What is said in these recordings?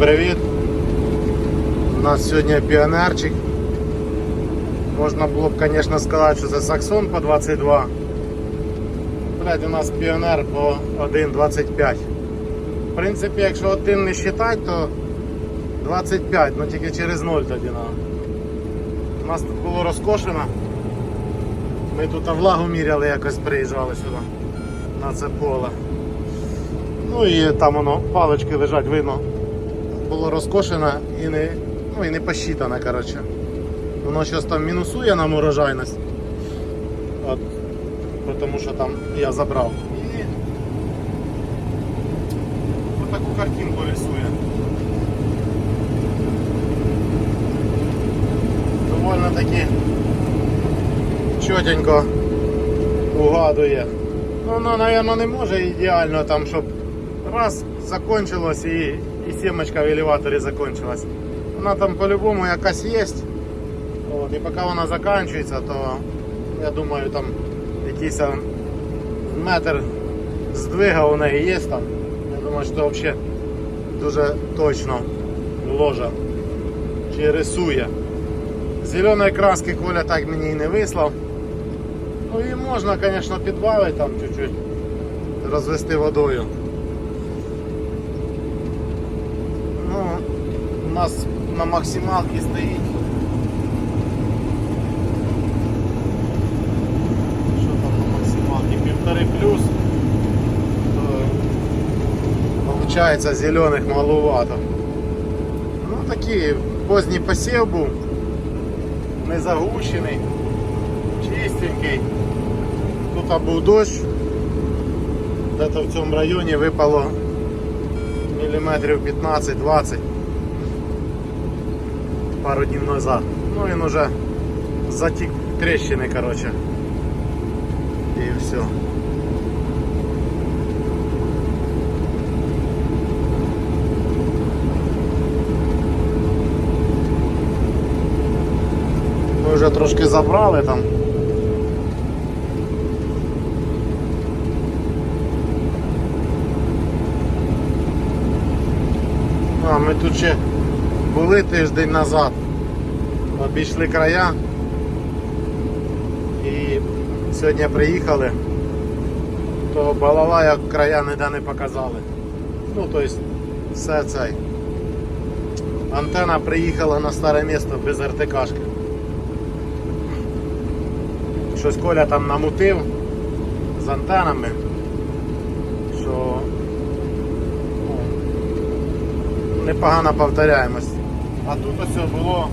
Привіт! У нас сьогодні піонерчик. Можна було б, звісно, сказати, що це Саксон по 22. Блять, у нас піонер по 1,25. В принципі, якщо один не вважати, то 25, ну тільки через 0 тоді на. У нас тут було розкошено. Ми тут влагу міряли, якось приїжджали сюди на це поле. Ну і там воно палички лежать, видно. Було розкошено і не, ну, і не посчитане, коротше. Воно щось там мінусує нам урожайність. От, тому що там я забрав. І ось таку картинку рисує. Довольно таки чотенько угадує. Ну, воно, мабуть, не може ідеально там, щоб раз закончилось і, і сімочка в елеваторі закончилась. Вона там по-любому якась є. От, і поки вона закінчується, то я думаю там якийсь а, метр здвига у неї є там. Я думаю, що взагалі дуже точно ложа чи рисує. Зеленої краски Коля так мені і не вислав. Ну і можна, звісно, підбавити там чуть-чуть, розвести водою. Ну, у нас на максималці стоїть. Що там на максималці? Півтори плюс. То, Получається зелених маловато. Ну такий поздній посів був, не загущений чистенький. Тут був дощ. Де-то в цьому районі випало міліметрів 15-20 пару днів назад. Ну він уже затік тріщини, коротше. І все. Ми вже трошки забрали там. А, ми тут ще були тиждень назад. Обійшли края. І сьогодні приїхали, то балалая края ніде не показали. Ну, тобто все цей. Антена приїхала на старе місто без РТКшки. Щось Коля там намутив з антенами, що ну, непогана повторяємость. А тут ось було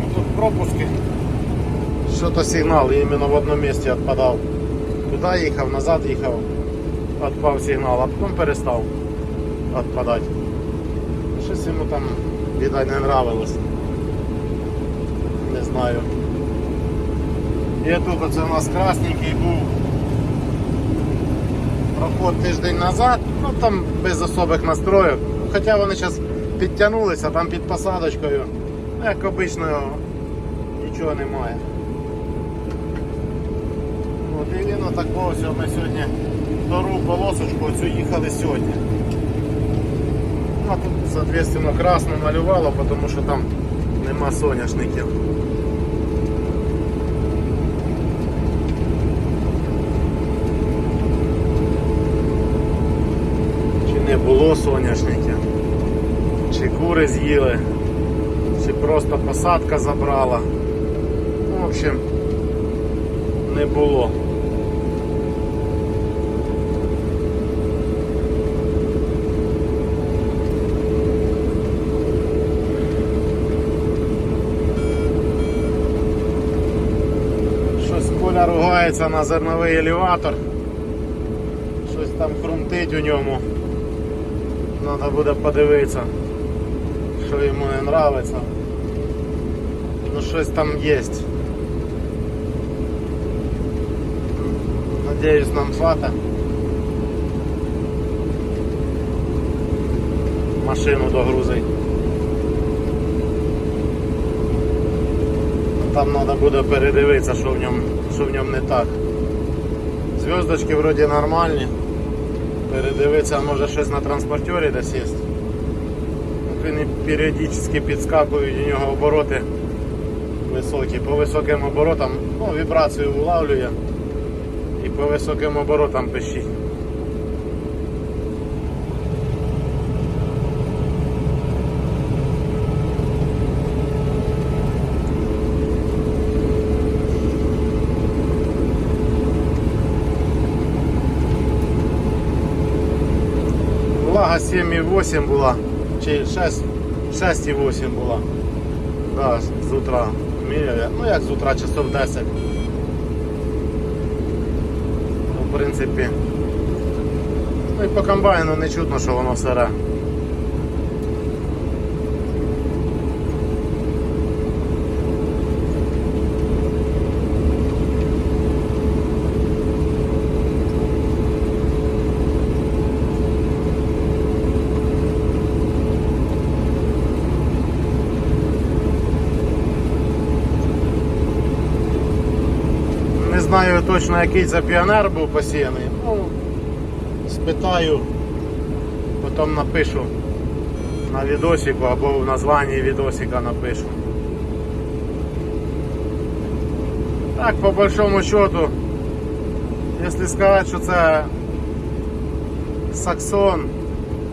ну, тут пропуски. Що-то сигнал іменно в одному місці відпадав. Туди їхав, назад їхав, відпав сигнал, а потім перестав відпадати. Щось йому там видать, не нравилось. Не знаю. І тут оце у нас красненький був проход тиждень назад, ну там без особих настроїв. Хоча вони зараз підтягнулися, там під посадочкою, як обично, нічого немає. От і він отакого ось ми сьогодні втору полосочку цю їхали сьогодні. Ну, а тут, соответственно, красно малювало, тому що там нема соняшників. Чи не було соняшників, чи кури з'їли, чи просто посадка забрала. В общем, не було. Щось Коля ругається на зерновий елеватор. Щось там хрумтить у ньому. Треба буде подивитися, що йому не подобається. Ну щось там є. Надіюсь нам хвата. Машину догрузить. Там треба буде передивитися, що в ньому, що в ньому не так. Зв'язочки вроді нормальні. Передивитися, може щось на транспортері десь є. Він періодично підскакують у нього обороти високі. По високим оборотам, ну, вібрацію улавлює і по високим оборотам пищить. Влага 7,8 була, чи 6, 6,8 була. Да, з утра міряю. Ну як з утра, часов 10. Ну, в принципі. Ну і по комбайну не чутно, що воно сире. Не знаю точно який це піонер був посіяний. Ну, спитаю, потім напишу на відосику або в названні відосика напишу. Так, по большому счету, якщо сказати, що це саксон,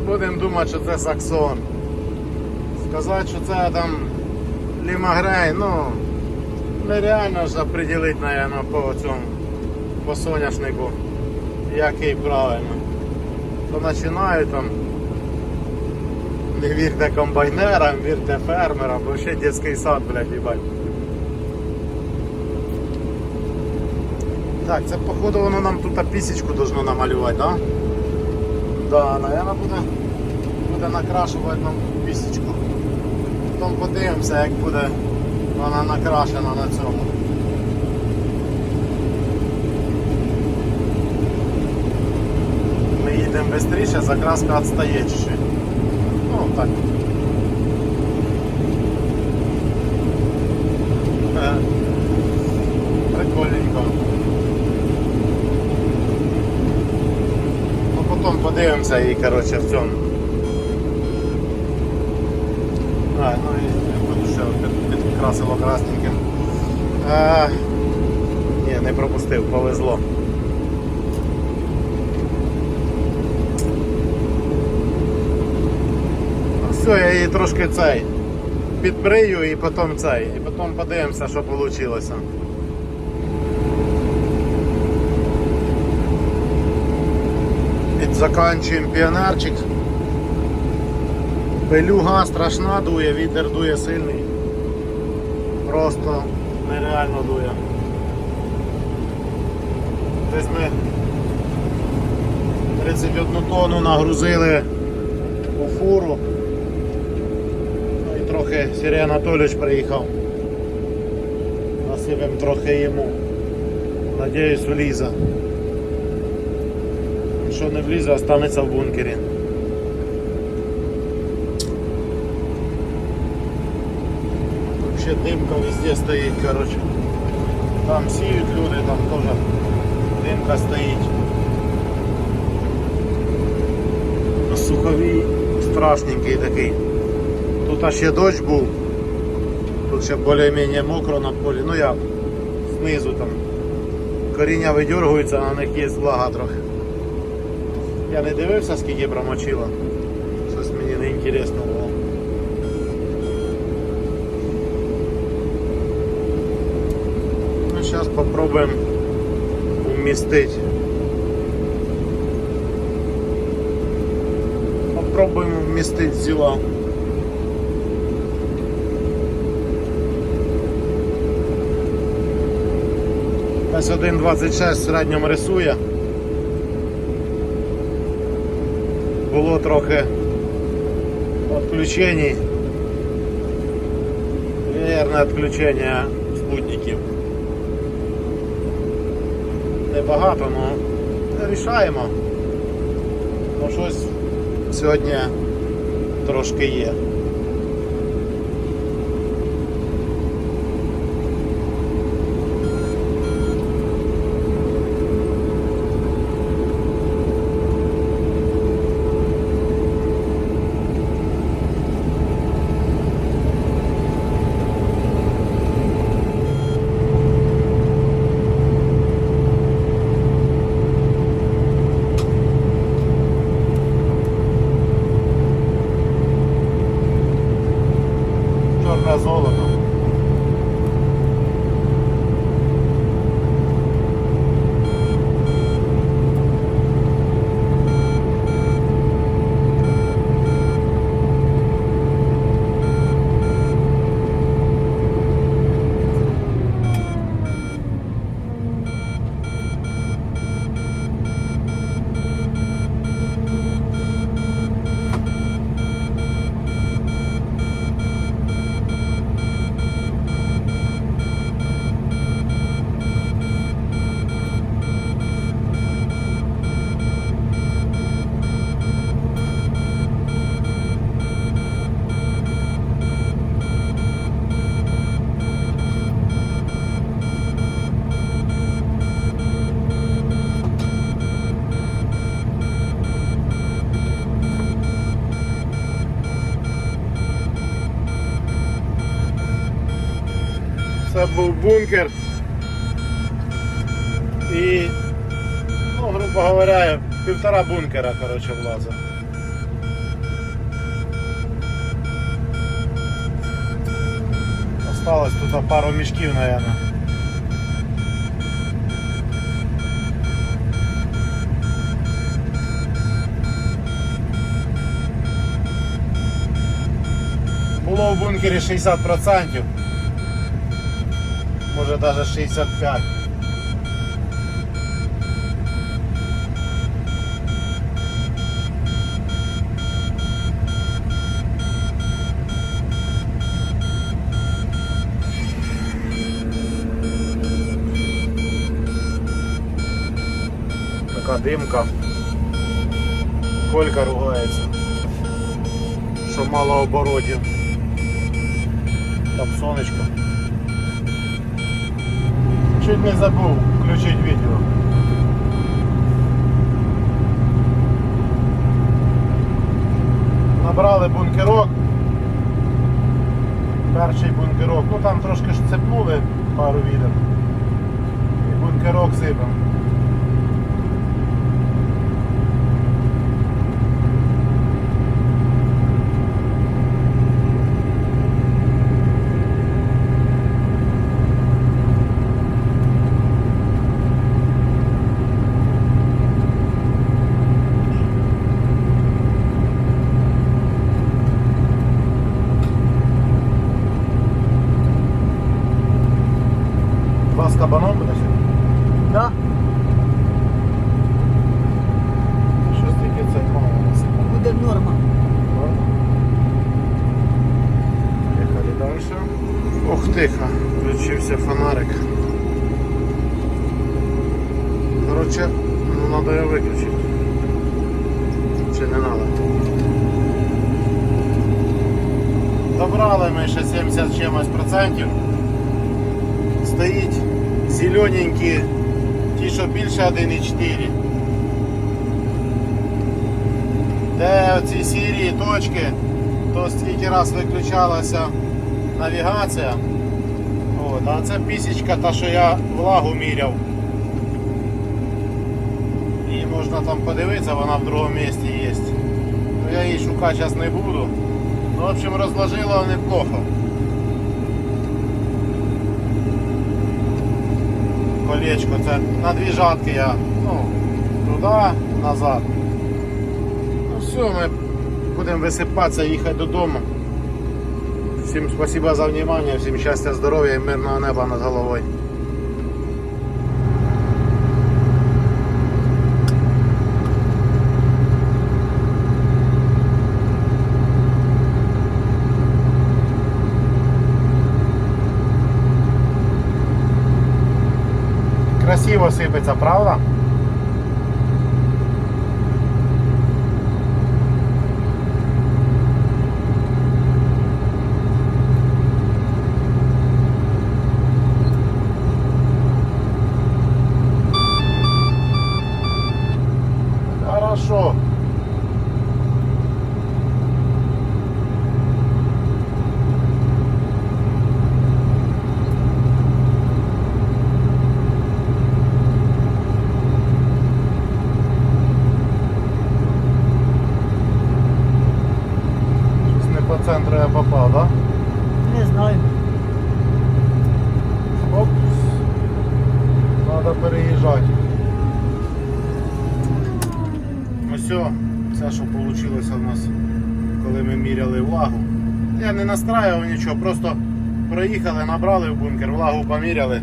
будемо думати, що це саксон. Сказати, що це там лімагрей, ну нереально ж определити, наверное, по цьому по соняшнику, який правильно. То починають там. Не вірте комбайнерам, вірте фермерам, бо ще дитячий сад, блядь, їбать. Так, це походу воно нам тут пісечку должно намалювати, да? Да, наверное, буде, буде накрашувати нам пісечку. Потім подивимося, як буде вона накрашена на цьому. Ми їдемо швидше, закраска відстає чуть-чуть. Ну так. Е, Прикольненько. Ну потім подивимося і коротше в цьому. А, ну і підкрасило красненьким. А, ні, не пропустив, повезло. Ну, Все, я її трошки цей підбрию і потім цей. І потім подивимося, що вийшло. Заканчуємо піонерчик. Пилюга страшна дує, вітер дує сильний. Просто нереально дує. Десь ми 31 тонну нагрузили у фуру. І трохи Сергій Анатолійович приїхав. Насипемо трохи йому. Надіюсь, влізе. Якщо не влізе, останеться в бункері. Вообще дымка везде стоит, короче. Там сіють люди, там тоже дымка стоїть. На суховій страшненький такий. Тут аж ще дощ був. Тут ще більш-менш мокро на полі. Ну як, знизу там. Коріння видергуються, на них є влага трохи. Я не дивився, скільки промочило. Щось мені не інтересно було. Попробуем уместить. Попробуем вместить зила. Десь 1.26 в середньому рисує. Було трохи відключень. Наверное, відключення спутників. Небагато, але рішаємо. Ну щось сьогодні трошки є. Це був бункер. І, ну, грубо говоря, півтора бункера, коротше, влазить. Осталось тут пару мішків, наверное. Було в бункері 60%, може навіть 65%. Така димка. Колька ругається, що мало оборотів. Там сонечко. Чуть не забув включити відео. Набрали бункерок. Перший бункерок. Ну там трошки ж цепнули пару відер. І бункерок сипав. Два з кабаном буде сьогодні? Да. Щось таке це мало насипало. Буде норма. Поїхали далі. Ох тихо, включився фонарик. Короче, ну надо його виключити. Чи не надо? Добрали ми ще 70 чимось процентів. Стоїть зелененькі, ті, що більше 1,4. Де ці сірі точки, то скільки раз виключалася навігація. От, а це пісічка, та що я влагу міряв. І можна там подивитися, вона в другому місці є. Ну, я її шукати зараз не буду. Ну, в общем, розложила неплохо. Колечко, це на дві жатки я ну, туди, назад. Ну все, ми будемо висипатися, їхати додому. Всім спасибо за внимание, всім щастя, здоров'я і мирного неба над головою. Красиво сипеться, правда? Хорошо. Щось не по я да? Не знаю. Оп. Надо переїжджати. Ну все, все, що вийшло у нас, коли ми міряли влагу. Я не настраював нічого, просто проїхали, набрали в бункер, влагу поміряли.